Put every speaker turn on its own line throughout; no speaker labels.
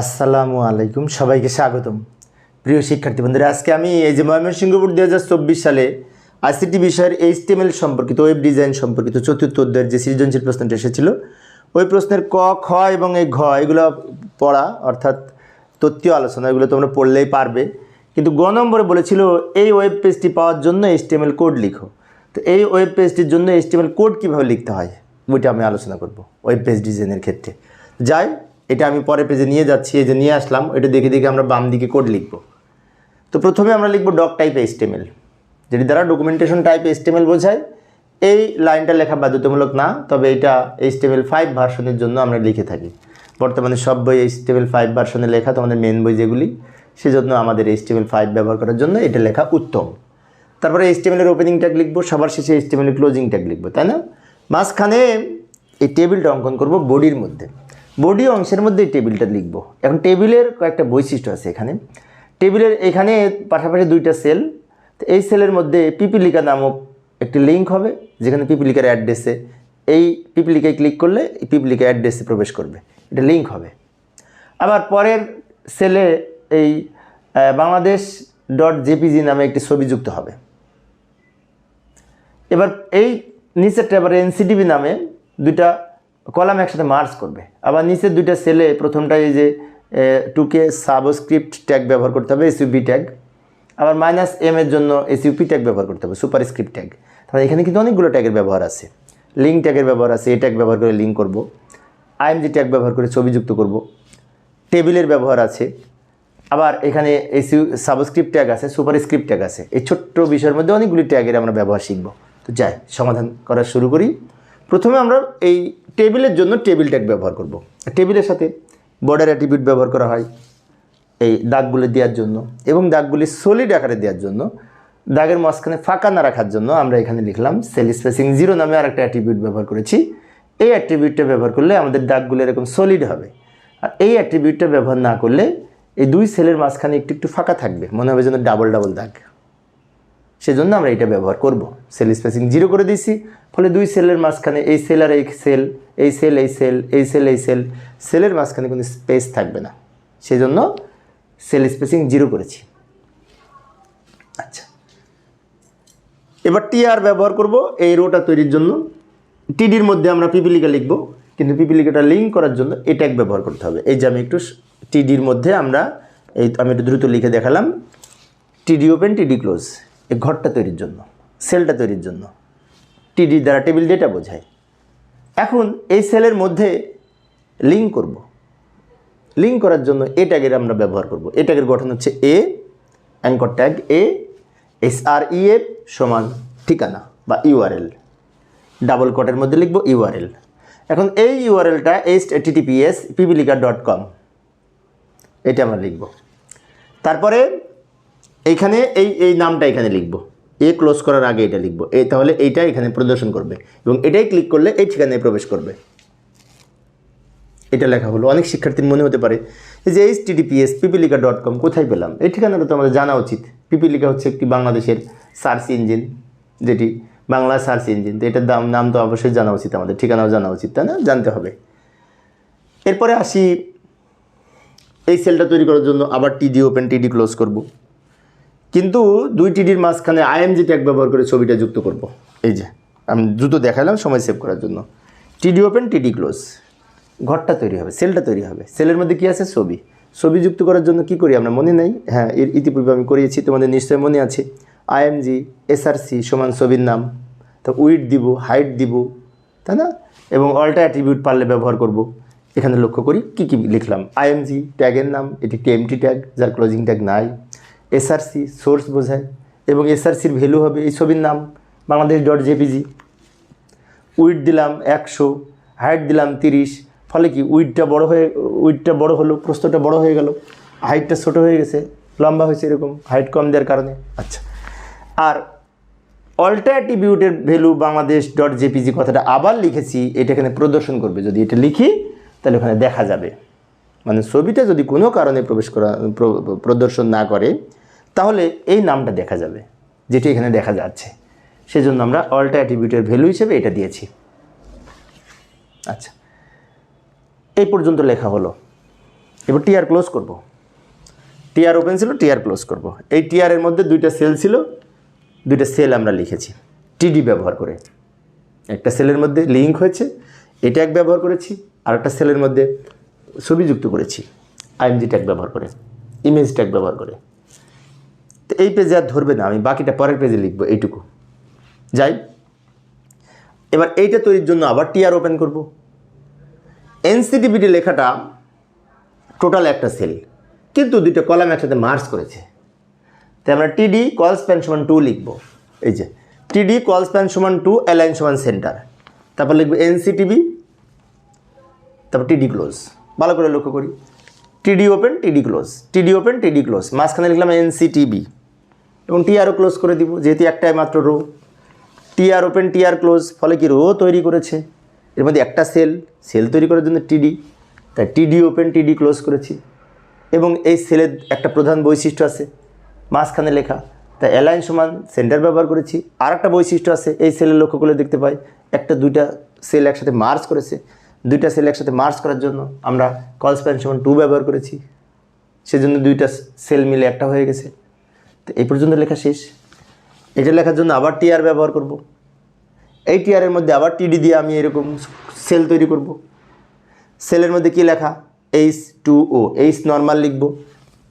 আসসালামু আলাইকুম, সবাইকে স্বাগতম। প্রিয় শিক্ষার্থী বন্ধুরা, আজকে আমি এই যে ময়মনসিংহ বোর্ড দু হাজার চব্বিশ সালে আইসিটি বিষয়ের এইচটিএমএল সম্পর্কিত, ওয়েব ডিজাইন সম্পর্কিত চতুর্থ অধ্যায়ের যে সৃজনশীল প্রশ্নটা এসেছিল, ওই প্রশ্নের ক, খ এবং এই ঘ, এগুলো পড়া, অর্থাৎ তথ্য আলোচনা, এগুলো তোমরা পড়লেই পারবে। কিন্তু গ নম্বরে বলেছিল, এই ওয়েব পেজটি পাওয়ার জন্য এইচটিএমএল কোড লিখো। তো এই ওয়েব পেজটির জন্য এইচটিএমএল কোড কীভাবে লিখতে হয়, ওইটা আমি আলোচনা করব, ওয়েব পেজ ডিজাইনের ক্ষেত্রে। যাই এটা আমি পরে পেজে নিয়ে যাচ্ছি, এই যে নিয়ে আসলাম এটা দেখে দেখে আমরা বাম দিকে কোড লিখব। তো প্রথমে আমরা লিখব ডক টাইপ এইচটিএমএল যেটি দ্বারা ডকুমেন্টেশন টাইপ এইচটিএমএল বোঝায়। এই লাইনটা লেখা বাধ্যতামূলক না, তবে এটা এইচটিএমএল ফাইভ ভার্সনের জন্য আমরা লিখে থাকি। বর্তমানে সব বই এইচটিএমএল ফাইভ ভার্সনে লেখা, তোমাদের মেন বই যেগুলি, সেজন্য আমাদের এইচটিএমএল ফাইভ ব্যবহার করার জন্য এটা লেখা উত্তম। তারপরে এইচটিএমএল এর ওপেনিং ট্যাগ লিখব, সবার শেষে এইচটিএমএল এর ক্লোজিং ট্যাগ লিখব, তাই না? মাঝখানে এই টেবিলটা অঙ্কন করব বডির মধ্যে। বডি অংশের মধ্যে টেবিলটা লিখব। এখন টেবিলের কয়েকটা বৈশিষ্ট্য আছে এখানে। টেবিলের এখানে পাশাপাশি দুইটা সেল তো এই সেলের মধ্যে পিপিলিকা নামক একটি লিঙ্ক হবে, যেখানে পিপিলিকার অ্যাড্রেসে এই পিপিলিকায় ক্লিক করলে পিপিলিকা অ্যাড্রেসে প্রবেশ করবে। এটা লিঙ্ক হবে। আবার পরের সেলে এই বাংলাদেশ ডট জেপিজি নামে একটি ছবি যুক্ত হবে। এবার এই নিচেরটা এবার এনসিডিবি নামে দুইটা কলাম একসাথে মার্চ করবে। আবার নিচের দুইটা সেলে প্রথমটা এই যে টুকে সাবস্ক্রিপ্ট ট্যাগ ব্যবহার করতে হবে এসইউপি ট্যাগ আবার মাইনাস এম এর জন্য এসইউপি ট্যাগ ব্যবহার করতে হবে সুপার স্ক্রিপ্ট ট্যাগ তাহলে এখানে কিন্তু অনেকগুলো ট্যাগের ব্যবহার আছে। লিঙ্ক ট্যাগের ব্যবহার আছে এ ট্যাগ ব্যবহার করে লিঙ্ক করব। আইএমজি ট্যাগ ব্যবহার করে ছবি যুক্ত করব। টেবিলের ব্যবহার আছে। আবার এখানে এসিউ সাবস্ক্রিপ্ট ট্যাগ আছে সুপার স্ক্রিপ্ট ট্যাগ আছে। এই ছোট্ট বিষয়ের মধ্যে অনেকগুলি ট্যাগের আমরা ব্যবহার শিখব। তো যাই, সমাধান করা শুরু করি। প্রথমে আমরা এই টেবিলের জন্য টেবিল ট্যাগ ব্যবহার করব। টেবিলের সাথে বর্ডার অ্যাটিবিউট ব্যবহার করা হয় এই দাগগুলি দেওয়ার জন্য এবং দাগগুলি সলিড আকারে দেওয়ার জন্য। দাগের মাঝখানে ফাঁকা না রাখার জন্য আমরা এখানে লিখলাম সেল স্পেসিং জিরো নামে আর একটা অ্যাট্রিবিউট ব্যবহার করেছি। এই অ্যাট্রিবিউটটা ব্যবহার করলে আমাদের দাগগুলো এরকম সলিড হবে। আর এই অ্যাট্রিবিউটটা ব্যবহার না করলে এই দুই সেলের মাঝখানে একটু একটু ফাঁকা থাকবে। মনে হবে যেন ডাবল ডাবল দাগ। সেজন্য আমরা এটা ব্যবহার করব। সেল স্পেসিং জিরো করে দিয়েছি, ফলে দুই সেলের মাঝখানে এই সেল আর এই সেল এই সেল এই সেল এই সেল এই সেল, সেলের মাঝখানে কোনো স্পেস থাকবে না। সেজন্য সেল স্পেসিং জিরো করেছি। আচ্ছা। এবার টিআর ব্যবহার করব এই রোটা তৈরির জন্য। টিডির মধ্যে আমরা পিপিলিকা লিখব, কিন্তু পিপিলিকাটা লিঙ্ক করার জন্য এই ট্যাগ ব্যবহার করতে হবে। এই যে আমি একটু টিডির মধ্যে আমরা এই, আমি একটু দ্রুত লিখে দেখালাম। টিডি ওপেন টিডি ক্লোজ এই ঘরটা তৈরির জন্য সেলটা তৈরির জন্য টিডি দ্বারা টেবিল ডেটা বোঝায়। এখন এই সেলের মধ্যে লিঙ্ক করব। লিঙ্ক করার জন্য এ ট্যাগের আমরা ব্যবহার করব। এ ট্যাগের গঠন হচ্ছে A anchor tag A S R E F সমান ঠিকানা বা ইউআরএল ডাবল কটের মধ্যে লিখব ইউআরএল এখন এই ইউআরএলটা H TTPS Pipilika dot com এটা আমরা লিখব। তারপরে এইখানে এই এই নামটা এখানে লিখব। এ ক্লোজ করার আগে এটা লিখব। এই তাহলে এইটা এখানে প্রদর্শন করবে এবং এটাই ক্লিক করলে এই ঠিকানায় প্রবেশ করবে। এটা লেখা হলো। অনেক শিক্ষার্থীর মনে হতে পারে যে H TTPS Pipilika dot com কোথায় পেলাম? এই ঠিকানাটা তো আমাদের জানা উচিত। পিপিলিকা হচ্ছে একটি বাংলাদেশের সার্চ ইঞ্জিন, যেটি বাংলা সার্চ ইঞ্জিন। তো এটার দাম, নাম তো অবশ্যই জানা উচিত আমাদের। ঠিকানাও জানা উচিত, তাই না? জানতে হবে। এরপরে আসি এই সেলটা তৈরি করার জন্য। আবার টিডি ওপেন টিডি ক্লোজ করব। কিন্তু দুই টিডির মাঝখানে আইএমজি ট্যাগ ব্যবহার করে ছবিটা যুক্ত করব। এই যে, আমি দ্রুত দেখালাম সময় সেভ করার জন্য। টিডি ওপেন, টিডি ক্লোজ। ঘরটা তৈরি হবে সেলটা তৈরি হবে। সেলের মধ্যে কি আছে? ছবি। ছবি যুক্ত করার জন্য কি করি আমরা? মনে নেই। হ্যাঁ এর ইতিপূর্বে আমি করিয়েছি, তোমাদের নিশ্চয়ই মনে আছে। আইএমজি এসআরসি সমান ছবির নাম। তো উইড দিব হাইট দিব, তাই না? এবং অল্টা অ্যাট্রিবিউট পারলে ব্যবহার করব। এখানে লক্ষ্য করি, কী কী লিখলাম? আইএমজি ট্যাগের নাম, এটি একটি এমটি ট্যাগ, যার ক্লোজিং ট্যাগ নাই। এসআরসি সোর্স বোঝায় এবং এসআরসির ভ্যালু হবে এই ছবির নাম বাংলাদেশ ডট জেপিজি উইড দিলাম একশো হাইট দিলাম তিরিশ, ফলে কি উইডটা বড় হয়ে উইডটা বড় হলো প্রস্তটা বড় হয়ে গেল হাইটটা ছোট হয়ে গেছে, লম্বা হয়েছে এরকম হাইট কম দেওয়ার কারণে। আচ্ছা আর অল্টারটিবিউটের ভ্যালু বাংলাদেশ ডট জেপিজি কথাটা আবার লিখেছি, এটা এখানে প্রদর্শন করবে, যদি এটা লিখি, তাহলে ওখানে দেখা যাবে। মানে ছবিটা যদি কোনো কারণে প্রবেশ করা, প্র- প্রদর্শন না করে, তাহলে এই নামটা দেখা যাবে, যেটি এখানে দেখা যাচ্ছে। সেজন্য আমরা অল্টা অ্যাট্রিবিউটের ভ্যালু হিসেবে এটা দিয়েছি। আচ্ছা এই পর্যন্ত লেখা হলো। এবার টিআর ক্লোজ করব। টিআর ওপেন ছিল টিআর ক্লোজ করব। এই টিআরের মধ্যে দুইটা সেল ছিল, দুইটা সেল আমরা লিখেছি। টিডি ব্যবহার করে। একটা সেলের মধ্যে লিঙ্ক হয়েছে, এটা এক ব্যবহার করেছি আর একটা সেলের মধ্যে ছবি যুক্ত করেছি আইএমজি ট্যাগ ব্যবহার করে ইমেজ ট্যাগ ব্যবহার করে। তো এই পেজে আর ধরবে না, আমি বাকিটা পরের পেজে লিখব এইটুকু। যাই, এবার এইটা তৈরির জন্য আবার টিআর ওপেন করব। এনসিটিভিটি লেখাটা টোটাল একটা সেল কিন্তু দুইটা কলাম একসাথে মার্চ করেছে। তাই আমরা টিডি কল স্প্যান সমান টু লিখব। এই যে টিডি কল স্প্যান সমান টু অ্যালাইন সমান সেন্টার তারপর লিখব এনসিটিভি তারপর টিডি ক্লোজ ভালো করে লক্ষ্য করি। টিডি ওপেন টিডি ক্লোজ টিডি ওপেন টিডি ক্লোজ মাঝখানে লিখলাম এনসিটিবি এবং টিআরও ক্লোজ করে দিব, যেহেতু একটাই মাত্র row TR open TR close ফলে কি রো তৈরি করেছে? এর মধ্যে একটা সেল সেল তৈরি করার জন্য টিডি তাই টিডি ওপেন টিডি ক্লোজ করেছি। এবং এই সেলের একটা প্রধান বৈশিষ্ট্য আছে, মাঝখানে লেখা। তাই অ্যালাইন সমান সেন্টার ব্যবহার করেছি। আর একটা বৈশিষ্ট্য আছে, এই সেলের লক্ষ্য করলে দেখতে পাই। একটা, দুইটা সেল একসাথে মার্চ করেছে। দুইটা সেল একসাথে মার্চ করার জন্য আমরা কল স্প্যান সমান টু ব্যবহার করেছি। সেজন্য দুইটা সেল মিলে একটা হয়ে গেছে। তো এই পর্যন্ত লেখা শেষ। এটা লেখার জন্য আবার টিআর ব্যবহার করব। এই টিআরের মধ্যে আবার টিডি দিয়ে আমি এরকম সেল তৈরি করব। সেলের মধ্যে কি লেখা? H two O H normal লিখব।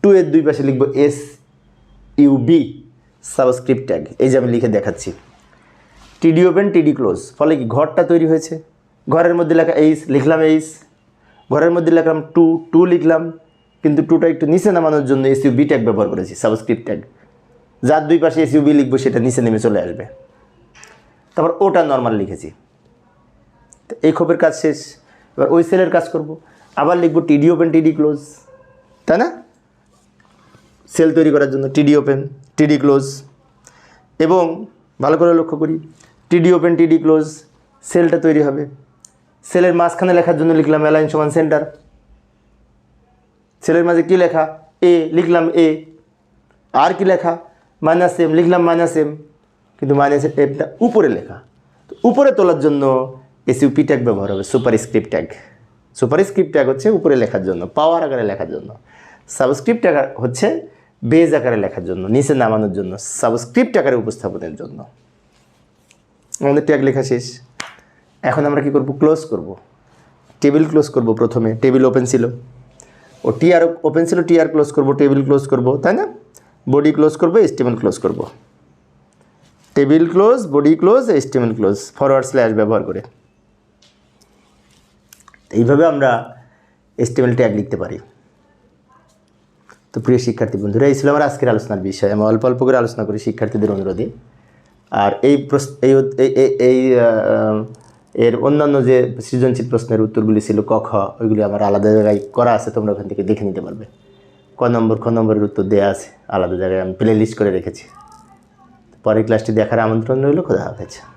টু এর দুই পাশে লিখব এস ইউবি সাবস্ক্রিপ্ট ট্যাগ এই যে আমি লিখে দেখাচ্ছি। টিডি ওপেন টিডি ক্লোজ ফলে কি ঘরটা তৈরি হয়েছে? ঘরের মধ্যে লেখা এইচ, লিখলাম এইচ। ঘরের মধ্যে লিখলাম টু টু লিখলাম, কিন্তু টুটা একটু নিচে নামানোর জন্য এস ইউবি ট্যাগ ব্যবহার করেছি সাবস্ক্রিপ্ট ট্যাগ যার দুই পাশে এস ইউবি লিখব, সেটা নিচে নেমে চলে আসবে। তারপর ওটা নর্মাল লিখেছি। তো এই খোপের কাজ শেষ। এবার ওই সেলের কাজ করব। আবার লিখব টিডি ওপেন টিডি ক্লোজ তাই না? সেল তৈরি করার জন্য টিডি ওপেন টিডি ক্লোজ এবং ভালো করে লক্ষ্য করি টিডি ওপেন টিডি ক্লোজ সেলটা তৈরি হবে। সেলের মাঝখানে লেখার জন্য লিখলাম অ্যালাইন সমান সেন্টার। সেলের মাঝে কী লেখা? এ লিখলাম এ আর কি লেখা? মাইনাস এম লিখলাম মাইনাস এম কিন্তু মাইনাস এমটা উপরে লেখা। তো উপরে তোলার জন্য এসইউপি ট্যাগ ব্যবহার হবে superscript tag superscript tag হচ্ছে উপরে লেখার জন্য পাওয়ার আকারে লেখার জন্য। সাবস্ক্রিপ্ট ট্যাগ হচ্ছে বেজ আকারে লেখার জন্য, নিচে নামানোর জন্য সাবস্ক্রিপ্ট আকারে উপস্থাপনের জন্য। আমাদের ট্যাগ লেখা শেষ। এখন আমরা কি করব? ক্লোজ করব। টেবিল ক্লোজ করব প্রথমে। টেবিল ওপেন ছিল। ও টি টিআর ওপেন ছিল টিআর ক্লোজ করব টেবিল ক্লোজ করব, তাই না? বডি ক্লোজ করব এস্টিমেল ক্লোজ করব। Table close body close HTML close forward slash ব্যবহার করে। এইভাবে আমরা এস্টিমেল ট্যাগ লিখতে পারি। তো প্রিয় শিক্ষার্থী বন্ধুরা, এই ছিল আমার আজকের আলোচনার বিষয়। আমি অল্প অল্প করে আলোচনা করি শিক্ষার্থীদের অনুরোধে। আর এই এই এই- এর অন্যান্য যে সৃজনশীল প্রশ্নের উত্তরগুলি ছিল ক, খ, ওইগুলি আমার আলাদা জায়গায় করা আছে, তোমরা ওখান থেকে দেখে নিতে পারবে। ক নম্বর, খ নম্বরের উত্তর দেওয়া আছে, আলাদা জায়গায় আমি প্লে লিস্ট করে রেখেছি। পরের ক্লাসটি দেখার আমন্ত্রণ রইল, খোদা হাফেজ।